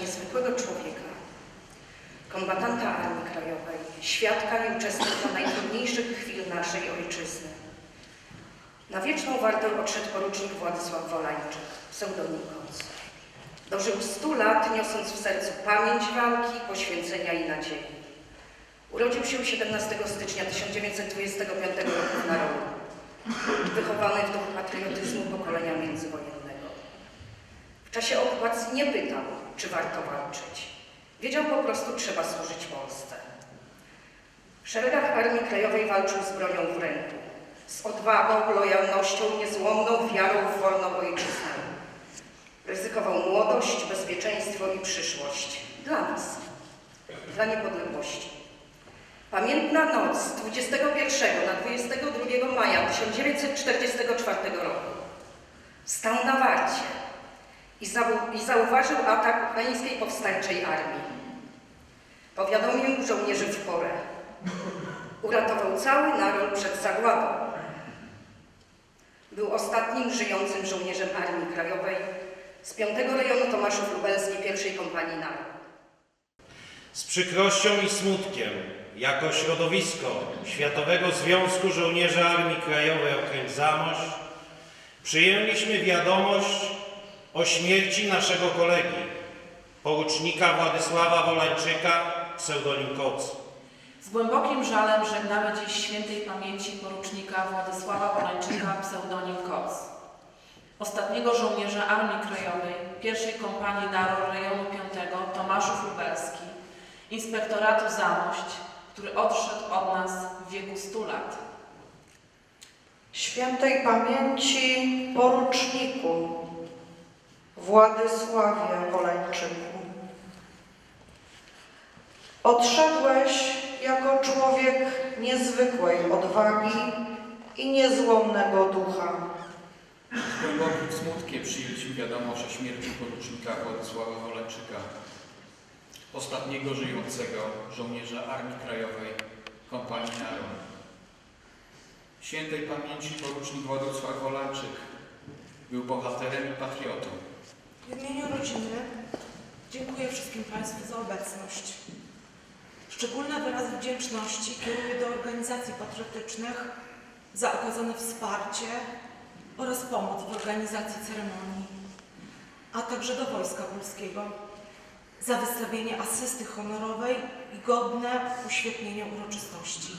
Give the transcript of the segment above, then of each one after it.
niezwykłego człowieka, kombatanta Armii Krajowej, świadka i uczestnika najtrudniejszych chwil naszej ojczyzny. Na wieczną wartę odszedł porucznik Władysław Wolańczyk, pseudonim Koc. Dożył stu lat, niosąc w sercu pamięć walki, poświęcenia i nadziei. Urodził się 17 stycznia 1925 roku w Narodu, wychowany w duchu patriotyzmu pokolenia międzywojennego. W czasie okupacji nie pytał, czy warto walczyć. Wiedział po prostu, trzeba służyć Polsce. W szeregach Armii Krajowej walczył z bronią w ręku, z odwagą, lojalnością, niezłomną wiarą w wolną ojczyznę. Ryzykował młodość, bezpieczeństwo i przyszłość. Dla nas, dla niepodległości. Pamiętna noc z 21 na 22 maja 1944 roku. Stał na warcie i, zau- i zauważył atak ukraińskiej powstańczej armii. Powiadomił żołnierzy w porę. Uratował cały naród przed zagładą. Był ostatnim żyjącym żołnierzem Armii Krajowej z 5 rejonu Tomaszów Lubelski I Kompanii Naród. Z przykrością i smutkiem, jako środowisko Światowego Związku Żołnierzy Armii Krajowej Okręg Zamość, przyjęliśmy wiadomość o śmierci naszego kolegi, porucznika Władysława Wolańczyka, pseudonim Koc. Z głębokim żalem żegnamy dziś świętej pamięci porucznika Władysława Wolańczyka, pseudonim Koc. Ostatniego żołnierza Armii Krajowej, pierwszej kompanii NARO rejonu 5 Tomaszów Lubelski, inspektoratu Zamość, który odszedł od nas w wieku 100 lat. Świętej pamięci poruczniku Władysławie Wolańczyku. Odszedłeś jako człowiek niezwykłej odwagi i niezłomnego ducha. Z głębokim smutkiem przyjęliśmy wiadomość o śmierci porucznika Władysława Wolańczyka, ostatniego żyjącego żołnierza Armii Krajowej Kompanii Naron. Świętej pamięci porucznik Władysław Wolańczyk był bohaterem i patriotą. W imieniu rodziny dziękuję wszystkim Państwu za obecność. Szczególne wyrazy wdzięczności kieruję do organizacji patriotycznych za okazane wsparcie oraz pomoc w organizacji ceremonii, a także do Wojska Polskiego za wystawienie asysty honorowej i godne uświetnienie uroczystości.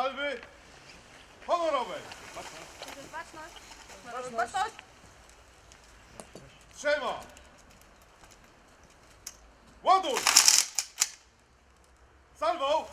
Salwy honorowej. Trzyma. Ładuj. Salwą.